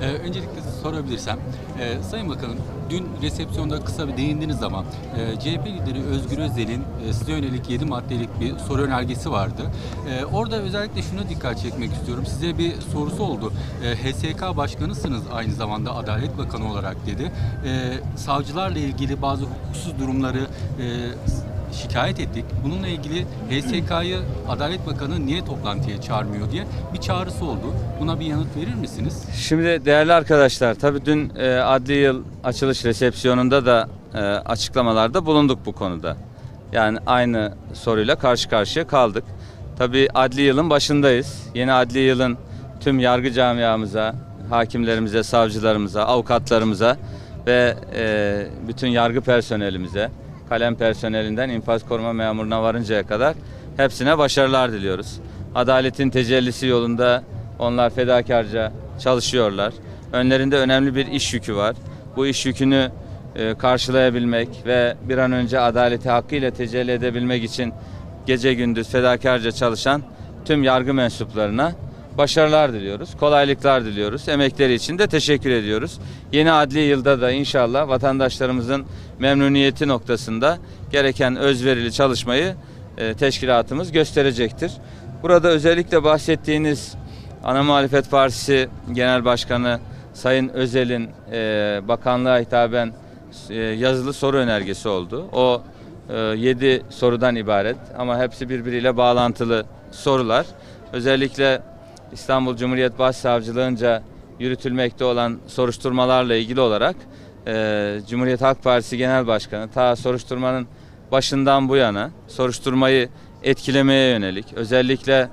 Ee, öncelikle sorabilirsem, e, Sayın Bakanım dün resepsiyonda kısa bir değindiğiniz zaman e, CHP lideri Özgür Özel'in e, size yönelik 7 maddelik bir soru önergesi vardı. E, orada özellikle şuna dikkat çekmek istiyorum. Size bir sorusu oldu. E, HSK başkanısınız aynı zamanda Adalet Bakanı olarak dedi. E, savcılarla ilgili bazı hukuksuz durumları e, şikayet ettik. Bununla ilgili HSK'yı Adalet Bakanı niye toplantıya çağırmıyor diye bir çağrısı oldu. Buna bir yanıt verir misiniz? Şimdi değerli arkadaşlar tabii dün e, adli yıl açılış resepsiyonunda da e, açıklamalarda bulunduk bu konuda. Yani aynı soruyla karşı karşıya kaldık. Tabii adli yılın başındayız. Yeni adli yılın tüm yargı camiamıza, hakimlerimize, savcılarımıza, avukatlarımıza ve e, bütün yargı personelimize, kalem personelinden infaz koruma memuruna varıncaya kadar hepsine başarılar diliyoruz. Adaletin tecellisi yolunda onlar fedakarca çalışıyorlar. Önlerinde önemli bir iş yükü var. Bu iş yükünü e, karşılayabilmek ve bir an önce adaleti hakkıyla tecelli edebilmek için gece gündüz fedakarca çalışan tüm yargı mensuplarına başarılar diliyoruz, kolaylıklar diliyoruz. Emekleri için de teşekkür ediyoruz. Yeni adli yılda da inşallah vatandaşlarımızın memnuniyeti noktasında gereken özverili çalışmayı e, teşkilatımız gösterecektir. Burada özellikle bahsettiğiniz Ana Muhalefet Partisi Genel Başkanı Sayın Özel'in e, bakanlığa hitaben e, yazılı soru önergesi oldu. O 7 sorudan ibaret ama hepsi birbiriyle bağlantılı sorular. Özellikle İstanbul Cumhuriyet Başsavcılığınca yürütülmekte olan soruşturmalarla ilgili olarak e, Cumhuriyet Halk Partisi Genel Başkanı ta soruşturmanın başından bu yana soruşturmayı etkilemeye yönelik özellikle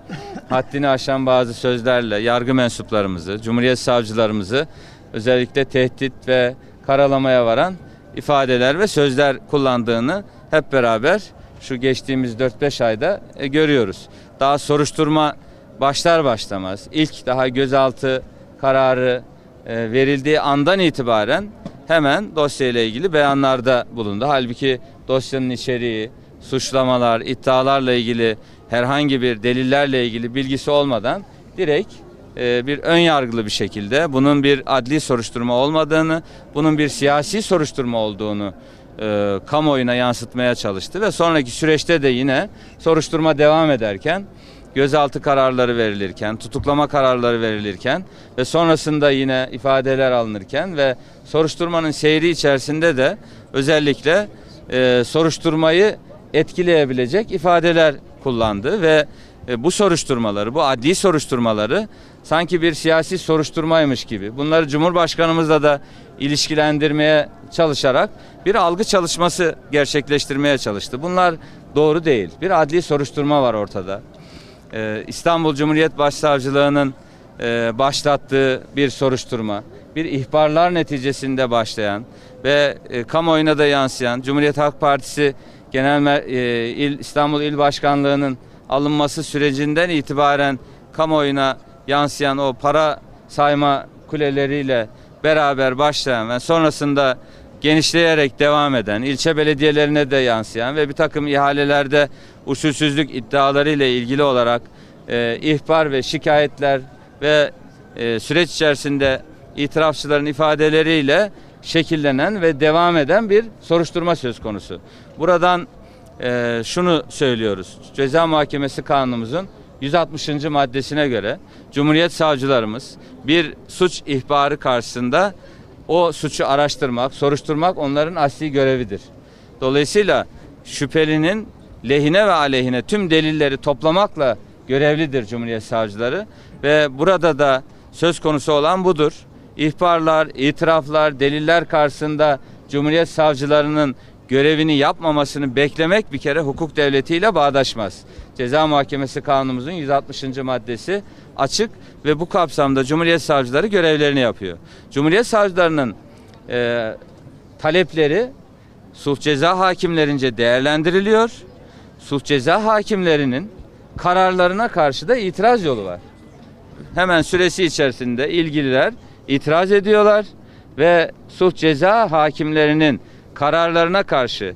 haddini aşan bazı sözlerle yargı mensuplarımızı, Cumhuriyet savcılarımızı özellikle tehdit ve karalamaya varan ifadeler ve sözler kullandığını hep beraber şu geçtiğimiz 4-5 ayda e, görüyoruz. Daha soruşturma başlar başlamaz ilk daha gözaltı kararı e, verildiği andan itibaren hemen dosyayla ilgili beyanlarda bulundu. Halbuki dosyanın içeriği, suçlamalar, iddialarla ilgili herhangi bir delillerle ilgili bilgisi olmadan direkt e, bir ön yargılı bir şekilde bunun bir adli soruşturma olmadığını, bunun bir siyasi soruşturma olduğunu e, kamuoyuna yansıtmaya çalıştı ve sonraki süreçte de yine soruşturma devam ederken gözaltı kararları verilirken, tutuklama kararları verilirken ve sonrasında yine ifadeler alınırken ve soruşturmanın seyri içerisinde de özellikle e, soruşturmayı etkileyebilecek ifadeler kullandı ve e, bu soruşturmaları, bu adli soruşturmaları sanki bir siyasi soruşturmaymış gibi bunları Cumhurbaşkanımızla da ilişkilendirmeye çalışarak bir algı çalışması gerçekleştirmeye çalıştı. Bunlar doğru değil. Bir adli soruşturma var ortada. Ee, İstanbul Cumhuriyet Başsavcılığı'nın e, başlattığı bir soruşturma, bir ihbarlar neticesinde başlayan ve e, kamuoyuna da yansıyan Cumhuriyet Halk Partisi Genel e, İl, İstanbul İl Başkanlığı'nın alınması sürecinden itibaren kamuoyuna yansıyan o para sayma kuleleriyle beraber başlayan ve sonrasında genişleyerek devam eden, ilçe belediyelerine de yansıyan ve bir takım ihalelerde usulsüzlük iddiaları ile ilgili olarak e, ihbar ve şikayetler ve e, süreç içerisinde itirafçıların ifadeleriyle şekillenen ve devam eden bir soruşturma söz konusu. Buradan e, şunu söylüyoruz. Ceza Muhakemesi Kanunumuzun 160. maddesine göre Cumhuriyet savcılarımız bir suç ihbarı karşısında o suçu araştırmak, soruşturmak onların asli görevidir. Dolayısıyla şüphelinin lehine ve aleyhine tüm delilleri toplamakla görevlidir Cumhuriyet savcıları ve burada da söz konusu olan budur. İhbarlar, itiraflar, deliller karşısında Cumhuriyet savcılarının görevini yapmamasını beklemek bir kere hukuk devletiyle bağdaşmaz. Ceza Muhakemesi Kanunumuzun 160. maddesi açık ve bu kapsamda Cumhuriyet savcıları görevlerini yapıyor. Cumhuriyet savcılarının e, talepleri sulh ceza hakimlerince değerlendiriliyor. Sulh ceza hakimlerinin kararlarına karşı da itiraz yolu var. Hemen süresi içerisinde ilgililer itiraz ediyorlar ve sulh ceza hakimlerinin kararlarına karşı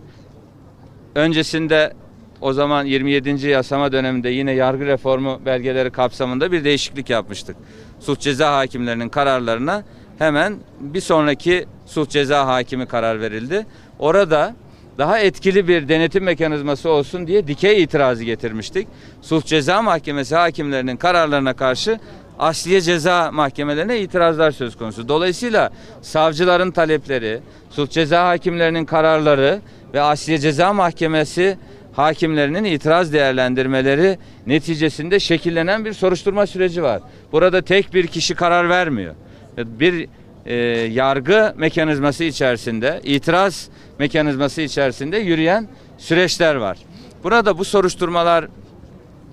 öncesinde o zaman 27. yasama döneminde yine yargı reformu belgeleri kapsamında bir değişiklik yapmıştık. sulh ceza hakimlerinin kararlarına hemen bir sonraki sulh ceza hakimi karar verildi. Orada daha etkili bir denetim mekanizması olsun diye dikey itirazı getirmiştik. Sulh Ceza Mahkemesi hakimlerinin kararlarına karşı asliye ceza mahkemelerine itirazlar söz konusu. Dolayısıyla savcıların talepleri, sulh ceza hakimlerinin kararları ve asliye ceza mahkemesi hakimlerinin itiraz değerlendirmeleri neticesinde şekillenen bir soruşturma süreci var. Burada tek bir kişi karar vermiyor. Bir e, yargı mekanizması içerisinde, itiraz mekanizması içerisinde yürüyen süreçler var. Burada bu soruşturmalar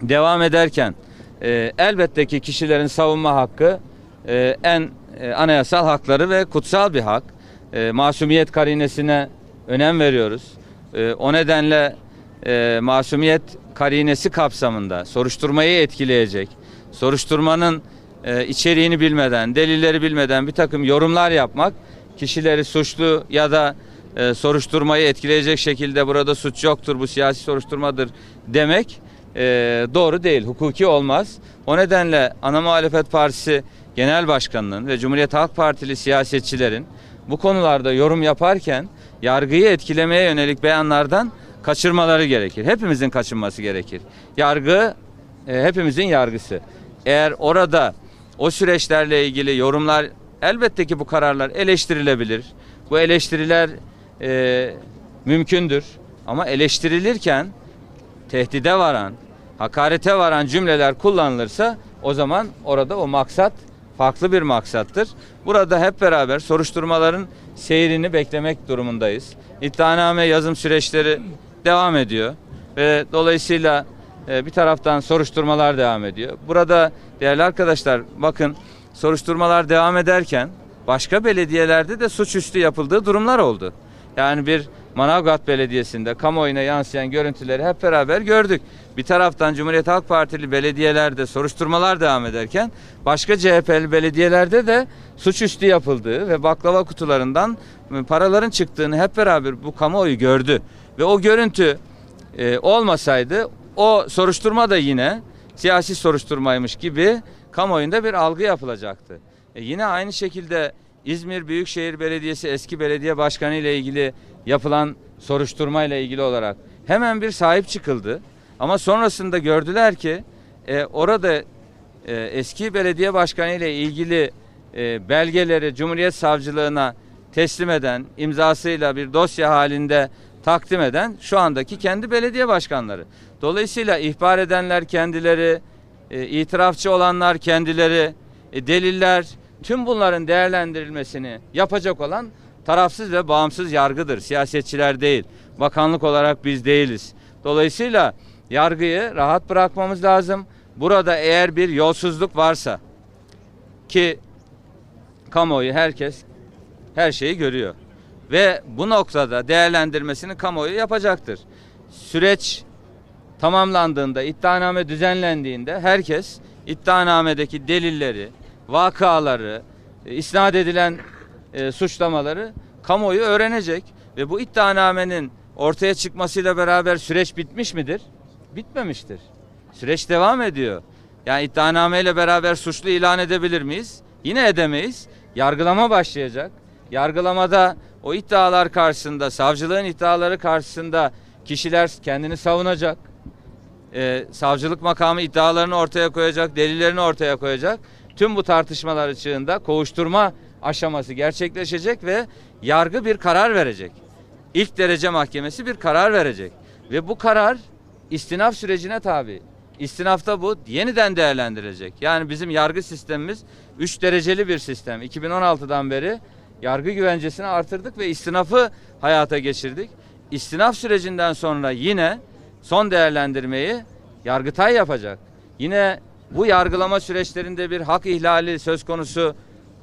devam ederken e, elbette ki kişilerin savunma hakkı e, en e, anayasal hakları ve kutsal bir hak. E, masumiyet karinesine önem veriyoruz. E, o nedenle e, masumiyet karinesi kapsamında soruşturmayı etkileyecek, soruşturmanın e, içeriğini bilmeden, delilleri bilmeden bir takım yorumlar yapmak kişileri suçlu ya da e, soruşturmayı etkileyecek şekilde burada suç yoktur, bu siyasi soruşturmadır demek e, doğru değil, hukuki olmaz. O nedenle Ana Muhalefet Partisi Genel Başkanı'nın ve Cumhuriyet Halk Partili siyasetçilerin bu konularda yorum yaparken yargıyı etkilemeye yönelik beyanlardan kaçırmaları gerekir. Hepimizin kaçınması gerekir. Yargı e, hepimizin yargısı. Eğer orada o süreçlerle ilgili yorumlar elbette ki bu kararlar eleştirilebilir. Bu eleştiriler e, mümkündür. Ama eleştirilirken tehdide varan, hakarete varan cümleler kullanılırsa o zaman orada o maksat farklı bir maksattır. Burada hep beraber soruşturmaların seyrini beklemek durumundayız. İddianame yazım süreçleri devam ediyor ve dolayısıyla bir taraftan soruşturmalar devam ediyor. Burada değerli arkadaşlar bakın soruşturmalar devam ederken başka belediyelerde de suçüstü yapıldığı durumlar oldu. Yani bir Manavgat Belediyesi'nde kamuoyuna yansıyan görüntüleri hep beraber gördük. Bir taraftan Cumhuriyet Halk Partili belediyelerde soruşturmalar devam ederken başka CHP'li belediyelerde de suçüstü yapıldığı ve baklava kutularından paraların çıktığını hep beraber bu kamuoyu gördü. Ve o görüntü e, olmasaydı o soruşturma da yine siyasi soruşturmaymış gibi kamuoyunda bir algı yapılacaktı. E, yine aynı şekilde İzmir Büyükşehir Belediyesi eski belediye başkanı ile ilgili yapılan soruşturma ile ilgili olarak hemen bir sahip çıkıldı. Ama sonrasında gördüler ki e, orada e, eski belediye başkanı ile ilgili e, belgeleri Cumhuriyet Savcılığına teslim eden, imzasıyla bir dosya halinde takdim eden şu andaki kendi belediye başkanları. Dolayısıyla ihbar edenler kendileri, e, itirafçı olanlar kendileri, e, deliller, tüm bunların değerlendirilmesini yapacak olan tarafsız ve bağımsız yargıdır. Siyasetçiler değil. Bakanlık olarak biz değiliz. Dolayısıyla yargıyı rahat bırakmamız lazım. Burada eğer bir yolsuzluk varsa ki kamuoyu herkes her şeyi görüyor. Ve bu noktada değerlendirmesini kamuoyu yapacaktır. Süreç tamamlandığında, iddianame düzenlendiğinde herkes iddianamedeki delilleri, vakaları, e, isnat edilen e, suçlamaları kamuoyu öğrenecek ve bu iddianamenin ortaya çıkmasıyla beraber süreç bitmiş midir? Bitmemiştir. Süreç devam ediyor. Yani iddianameyle beraber suçlu ilan edebilir miyiz? Yine edemeyiz. Yargılama başlayacak. Yargılamada o iddialar karşısında, savcılığın iddiaları karşısında kişiler kendini savunacak. Ee, savcılık makamı iddialarını ortaya koyacak, delillerini ortaya koyacak. Tüm bu tartışmalar ışığında kovuşturma aşaması gerçekleşecek ve yargı bir karar verecek. İlk derece mahkemesi bir karar verecek. Ve bu karar istinaf sürecine tabi. İstinafta bu yeniden değerlendirilecek. Yani bizim yargı sistemimiz 3 dereceli bir sistem. 2016'dan beri yargı güvencesini artırdık ve istinafı hayata geçirdik. İstinaf sürecinden sonra yine son değerlendirmeyi Yargıtay yapacak. Yine bu yargılama süreçlerinde bir hak ihlali söz konusu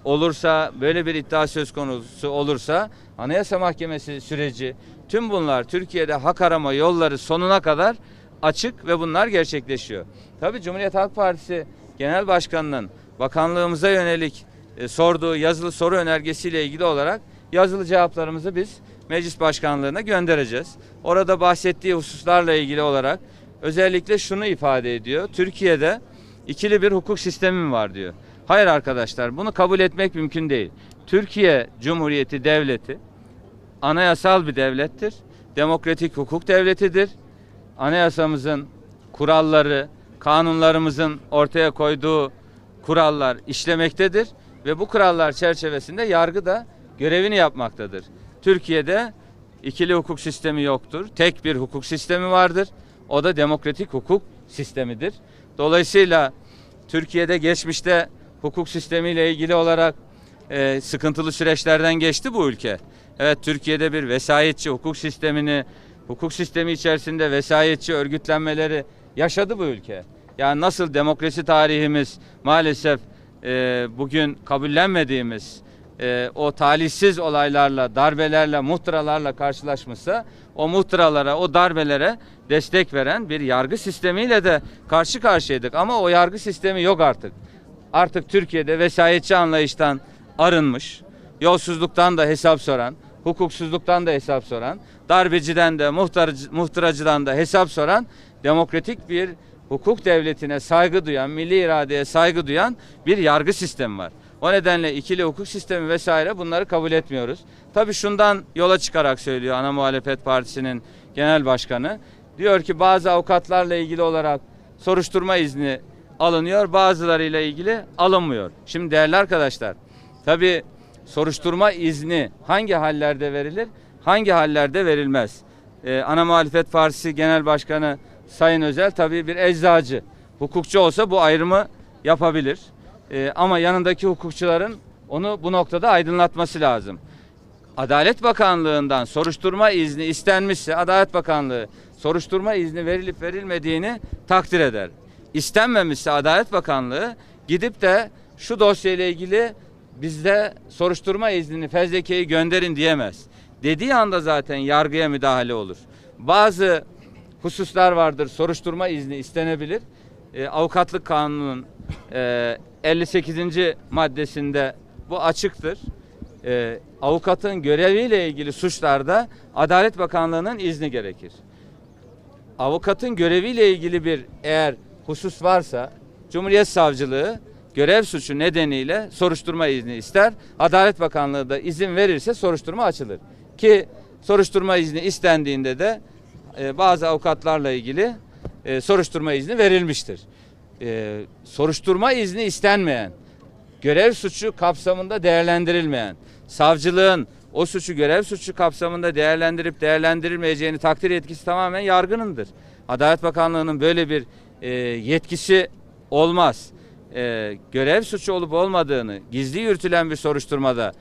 olursa, böyle bir iddia söz konusu olursa Anayasa Mahkemesi süreci tüm bunlar Türkiye'de hak arama yolları sonuna kadar açık ve bunlar gerçekleşiyor. Tabii Cumhuriyet Halk Partisi Genel Başkanı'nın bakanlığımıza yönelik e, sorduğu yazılı soru önergesiyle ilgili olarak yazılı cevaplarımızı biz meclis başkanlığına göndereceğiz. Orada bahsettiği hususlarla ilgili olarak özellikle şunu ifade ediyor. Türkiye'de ikili bir hukuk sistemi var diyor. Hayır arkadaşlar bunu kabul etmek mümkün değil. Türkiye Cumhuriyeti Devleti anayasal bir devlettir. Demokratik hukuk devletidir. Anayasamızın kuralları, kanunlarımızın ortaya koyduğu kurallar işlemektedir ve bu kurallar çerçevesinde yargı da görevini yapmaktadır. Türkiye'de ikili hukuk sistemi yoktur. Tek bir hukuk sistemi vardır. O da demokratik hukuk sistemidir. Dolayısıyla Türkiye'de geçmişte hukuk sistemiyle ilgili olarak e, sıkıntılı süreçlerden geçti bu ülke. Evet Türkiye'de bir vesayetçi hukuk sistemini, hukuk sistemi içerisinde vesayetçi örgütlenmeleri yaşadı bu ülke. Yani nasıl demokrasi tarihimiz maalesef e, bugün kabullenmediğimiz e, o talihsiz olaylarla, darbelerle, muhtıralarla karşılaşmışsa o muhtıralara, o darbelere destek veren bir yargı sistemiyle de karşı karşıyaydık. Ama o yargı sistemi yok artık. Artık Türkiye'de vesayetçi anlayıştan arınmış, yolsuzluktan da hesap soran, hukuksuzluktan da hesap soran, darbeciden de muhtaracı, muhtıracıdan da hesap soran demokratik bir hukuk devletine saygı duyan, milli iradeye saygı duyan bir yargı sistemi var. O nedenle ikili hukuk sistemi vesaire bunları kabul etmiyoruz. Tabii şundan yola çıkarak söylüyor ana muhalefet partisinin genel başkanı. Diyor ki bazı avukatlarla ilgili olarak soruşturma izni alınıyor, bazılarıyla ilgili alınmıyor. Şimdi değerli arkadaşlar, tabii soruşturma izni hangi hallerde verilir, hangi hallerde verilmez? Ee, ana muhalefet partisi genel başkanı Sayın Özel tabii bir eczacı. Hukukçu olsa bu ayrımı yapabilir. Ee, ama yanındaki hukukçuların onu bu noktada aydınlatması lazım. Adalet Bakanlığı'ndan soruşturma izni istenmişse Adalet Bakanlığı soruşturma izni verilip verilmediğini takdir eder. İstenmemişse Adalet Bakanlığı gidip de şu dosyayla ilgili bizde soruşturma iznini fezlekeyi gönderin diyemez. Dediği anda zaten yargıya müdahale olur. Bazı hususlar vardır soruşturma izni istenebilir. E, avukatlık kanunun e, 58. maddesinde bu açıktır. E, avukatın göreviyle ilgili suçlarda Adalet Bakanlığı'nın izni gerekir. Avukatın göreviyle ilgili bir eğer husus varsa Cumhuriyet Savcılığı görev suçu nedeniyle soruşturma izni ister. Adalet Bakanlığı da izin verirse soruşturma açılır. Ki soruşturma izni istendiğinde de e, bazı avukatlarla ilgili e, soruşturma izni verilmiştir. E, soruşturma izni istenmeyen, görev suçu kapsamında değerlendirilmeyen, savcılığın o suçu görev suçu kapsamında değerlendirip değerlendirilmeyeceğini takdir yetkisi tamamen yargınındır. Adalet Bakanlığı'nın böyle bir yetkisi olmaz. Görev suçu olup olmadığını gizli yürütülen bir soruşturmada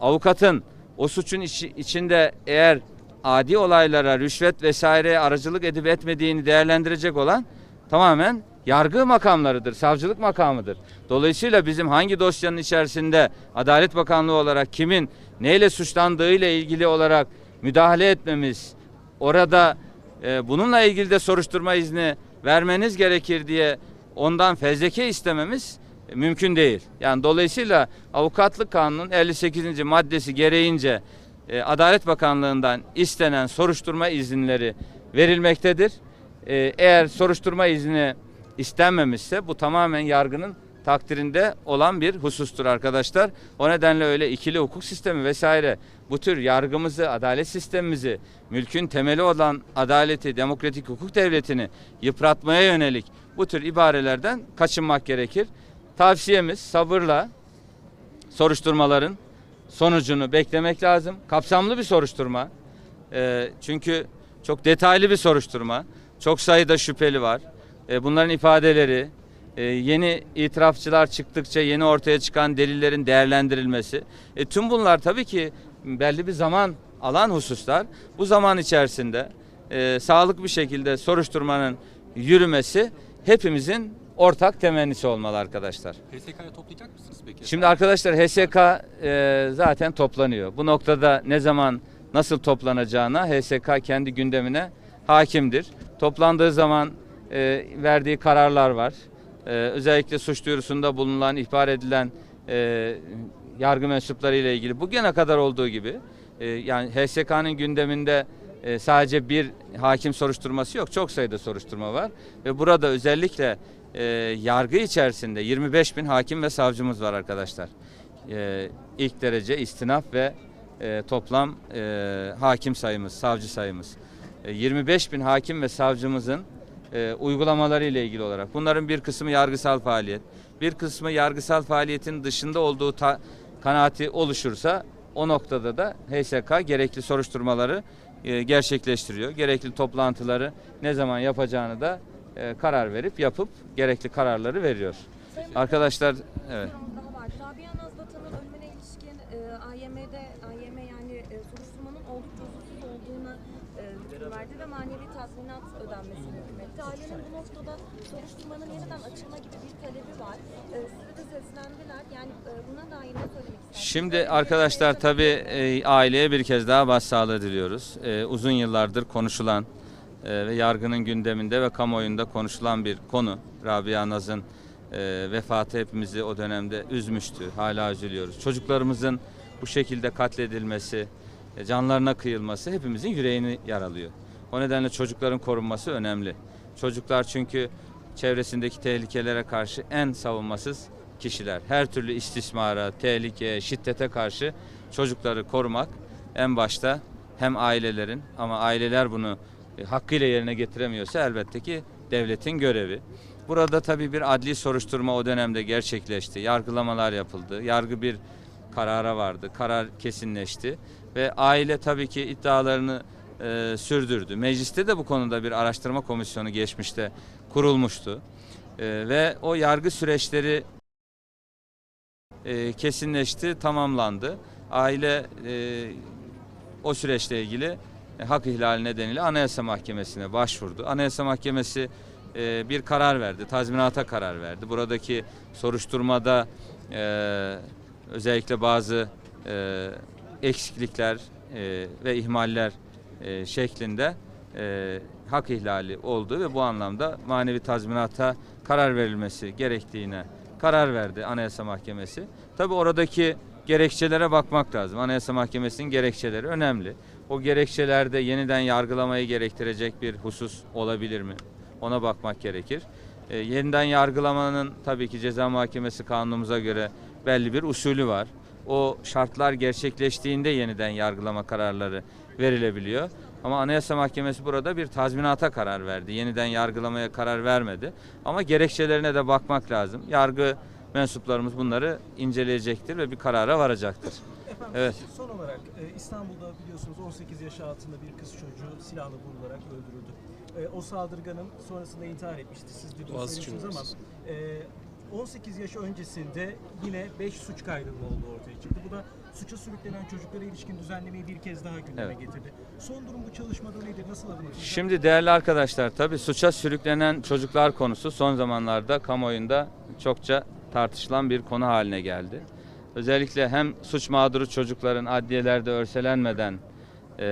avukatın o suçun içi- içinde eğer adi olaylara, rüşvet vesaire aracılık edip etmediğini değerlendirecek olan tamamen yargı makamlarıdır, savcılık makamıdır. Dolayısıyla bizim hangi dosyanın içerisinde Adalet Bakanlığı olarak kimin neyle suçlandığıyla ilgili olarak müdahale etmemiz, orada e, bununla ilgili de soruşturma izni vermeniz gerekir diye ondan fezleke istememiz e, mümkün değil. Yani dolayısıyla avukatlık kanunun 58. maddesi gereğince e, Adalet Bakanlığı'ndan istenen soruşturma izinleri verilmektedir. E, eğer soruşturma izni istenmemişse bu tamamen yargının takdirinde olan bir husustur arkadaşlar. O nedenle öyle ikili hukuk sistemi vesaire bu tür yargımızı, adalet sistemimizi, mülkün temeli olan adaleti, demokratik hukuk devletini yıpratmaya yönelik bu tür ibarelerden kaçınmak gerekir. Tavsiyemiz sabırla soruşturmaların sonucunu beklemek lazım. Kapsamlı bir soruşturma. Ee, çünkü çok detaylı bir soruşturma. Çok sayıda şüpheli var. Ee, bunların ifadeleri, e, yeni itirafçılar çıktıkça yeni ortaya çıkan delillerin değerlendirilmesi. E, tüm bunlar tabii ki belli bir zaman alan hususlar. Bu zaman içerisinde e, sağlıklı bir şekilde soruşturmanın yürümesi hepimizin ortak temennisi olmalı arkadaşlar. HSK'ya toplayacak mısınız peki? Şimdi arkadaşlar HSK e, zaten toplanıyor. Bu noktada ne zaman nasıl toplanacağına HSK kendi gündemine hakimdir. Toplandığı zaman e, verdiği kararlar var. E, özellikle suç duyurusunda bulunan, ihbar edilen e, yargı mensupları ile ilgili bugüne kadar olduğu gibi e, yani HSK'nın gündeminde e, sadece bir hakim soruşturması yok. Çok sayıda soruşturma var ve burada özellikle e, yargı içerisinde 25 bin hakim ve savcımız var arkadaşlar. E, ilk derece istinaf ve e, toplam e, hakim sayımız, savcı sayımız. E, 25 bin hakim ve savcımızın e, uygulamaları ile ilgili olarak. Bunların bir kısmı yargısal faaliyet, bir kısmı yargısal faaliyetin dışında olduğu ta- kanaati oluşursa o noktada da HSK gerekli soruşturmaları e, gerçekleştiriyor. Gerekli toplantıları ne zaman yapacağını da e, karar verip yapıp gerekli kararları veriyor. Arkadaşlar evet. Rabia Nazlıtan'ın ölümüne ilişkin e, AYM'de, AYM yani e, soruşturmanın oldukça huzursuz olduğuna e, hüküm verdi ve manevi tazminat ödenmesini hükmetti. Ailenin bu noktada soruşturmanın yeniden açılma gibi bir talebi var. E, size de seslendiler. Yani e, buna dair ne söylemek istersiniz? Şimdi arkadaşlar tabii e, aileye bir kez daha başsağlığı diliyoruz. E, uzun yıllardır konuşulan ve yargının gündeminde ve kamuoyunda konuşulan bir konu. Rabia Naz'ın e, vefatı hepimizi o dönemde üzmüştü. Hala üzülüyoruz. Çocuklarımızın bu şekilde katledilmesi, e, canlarına kıyılması hepimizin yüreğini yaralıyor. O nedenle çocukların korunması önemli. Çocuklar çünkü çevresindeki tehlikelere karşı en savunmasız kişiler. Her türlü istismara, tehlikeye, şiddete karşı çocukları korumak en başta hem ailelerin ama aileler bunu e, hakkıyla yerine getiremiyorsa elbette ki devletin görevi. Burada tabii bir adli soruşturma o dönemde gerçekleşti. Yargılamalar yapıldı. Yargı bir karara vardı. Karar kesinleşti ve aile tabii ki iddialarını e, sürdürdü. Mecliste de bu konuda bir araştırma komisyonu geçmişte kurulmuştu. E, ve o yargı süreçleri e, kesinleşti, tamamlandı. Aile e, o süreçle ilgili e, hak ihlali nedeniyle Anayasa Mahkemesi'ne başvurdu. Anayasa Mahkemesi e, bir karar verdi, tazminata karar verdi. Buradaki soruşturmada e, özellikle bazı e, eksiklikler e, ve ihmaller e, şeklinde e, hak ihlali oldu ve bu anlamda manevi tazminata karar verilmesi gerektiğine karar verdi Anayasa Mahkemesi. Tabi oradaki gerekçelere bakmak lazım. Anayasa Mahkemesi'nin gerekçeleri önemli. O gerekçelerde yeniden yargılamayı gerektirecek bir husus olabilir mi? Ona bakmak gerekir. E, yeniden yargılamanın tabii ki ceza mahkemesi kanunumuza göre belli bir usulü var. O şartlar gerçekleştiğinde yeniden yargılama kararları verilebiliyor. Ama Anayasa Mahkemesi burada bir tazminata karar verdi. Yeniden yargılamaya karar vermedi. Ama gerekçelerine de bakmak lazım. Yargı mensuplarımız bunları inceleyecektir ve bir karara varacaktır. Efendim, Evet. Son olarak e, İstanbul'da biliyorsunuz 18 yaş altında bir kız çocuğu silahla vurularak öldürüldü. E, o saldırganın sonrasında intihar etmişti. Siz de söylemiştiniz ama e, 18 yaş öncesinde yine 5 suç kaydının olduğu ortaya çıktı. Bu da suça sürüklenen çocuklara ilişkin düzenlemeyi bir kez daha gündeme Evet. getirdi. Son durum bu çalışmada nedir? Nasıl adım atılacak? Şimdi değerli arkadaşlar tabii suça sürüklenen çocuklar konusu son zamanlarda kamuoyunda çokça tartışılan bir konu haline geldi. Özellikle hem suç mağduru çocukların adliyelerde örselenmeden e,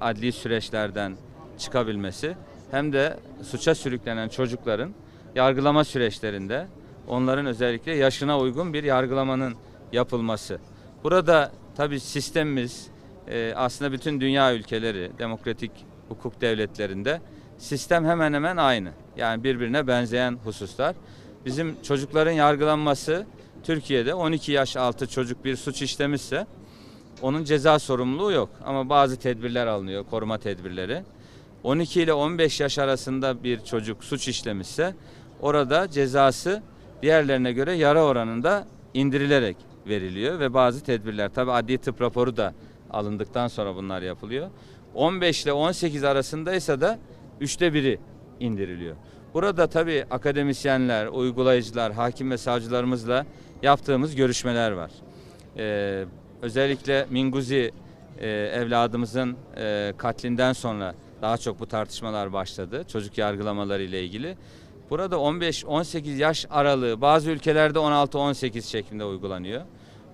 adli süreçlerden çıkabilmesi hem de suça sürüklenen çocukların yargılama süreçlerinde onların özellikle yaşına uygun bir yargılamanın yapılması. Burada tabii sistemimiz e, aslında bütün dünya ülkeleri, demokratik hukuk devletlerinde sistem hemen hemen aynı. Yani birbirine benzeyen hususlar. Bizim çocukların yargılanması Türkiye'de 12 yaş altı çocuk bir suç işlemişse onun ceza sorumluluğu yok. Ama bazı tedbirler alınıyor, koruma tedbirleri. 12 ile 15 yaş arasında bir çocuk suç işlemişse orada cezası diğerlerine göre yara oranında indirilerek veriliyor ve bazı tedbirler tabi adli tıp raporu da alındıktan sonra bunlar yapılıyor. 15 ile 18 arasındaysa da üçte biri indiriliyor. Burada tabi akademisyenler, uygulayıcılar, hakim ve savcılarımızla yaptığımız görüşmeler var. Ee, özellikle Minguzi e, evladımızın e, katlinden sonra daha çok bu tartışmalar başladı. Çocuk yargılamaları ile ilgili. Burada 15-18 yaş aralığı bazı ülkelerde 16-18 şeklinde uygulanıyor.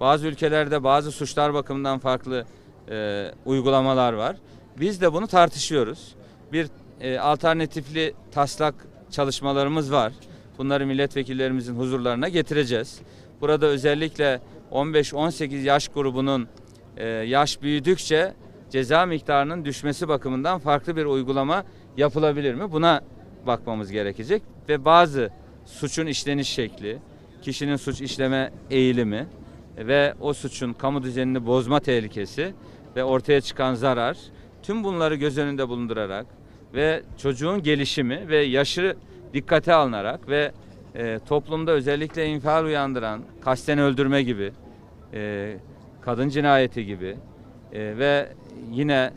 Bazı ülkelerde bazı suçlar bakımından farklı e, uygulamalar var. Biz de bunu tartışıyoruz. Bir e, alternatifli taslak çalışmalarımız var. Bunları milletvekillerimizin huzurlarına getireceğiz. Burada özellikle 15-18 yaş grubunun e, yaş büyüdükçe ceza miktarının düşmesi bakımından farklı bir uygulama yapılabilir mi? Buna bakmamız gerekecek ve bazı suçun işleniş şekli, kişinin suç işleme eğilimi ve o suçun kamu düzenini bozma tehlikesi ve ortaya çıkan zarar tüm bunları göz önünde bulundurarak ve çocuğun gelişimi ve yaşı dikkate alınarak ve e, toplumda özellikle infial uyandıran kasten öldürme gibi, e, kadın cinayeti gibi e, ve yine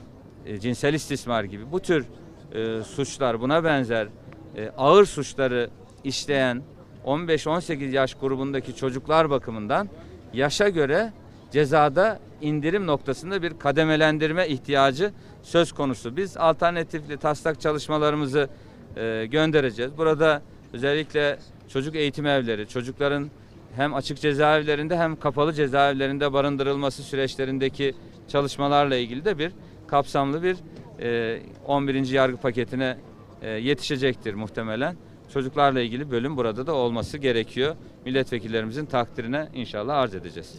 e, cinsel istismar gibi bu tür e, suçlar buna benzer e, ağır suçları işleyen 15-18 yaş grubundaki çocuklar bakımından yaşa göre cezada indirim noktasında bir kademelendirme ihtiyacı söz konusu. Biz alternatifli taslak çalışmalarımızı e, göndereceğiz. Burada özellikle çocuk eğitim evleri, çocukların hem açık cezaevlerinde hem kapalı cezaevlerinde barındırılması süreçlerindeki çalışmalarla ilgili de bir kapsamlı bir e, 11. yargı paketine e, yetişecektir muhtemelen. Çocuklarla ilgili bölüm burada da olması gerekiyor. Milletvekillerimizin takdirine inşallah arz edeceğiz.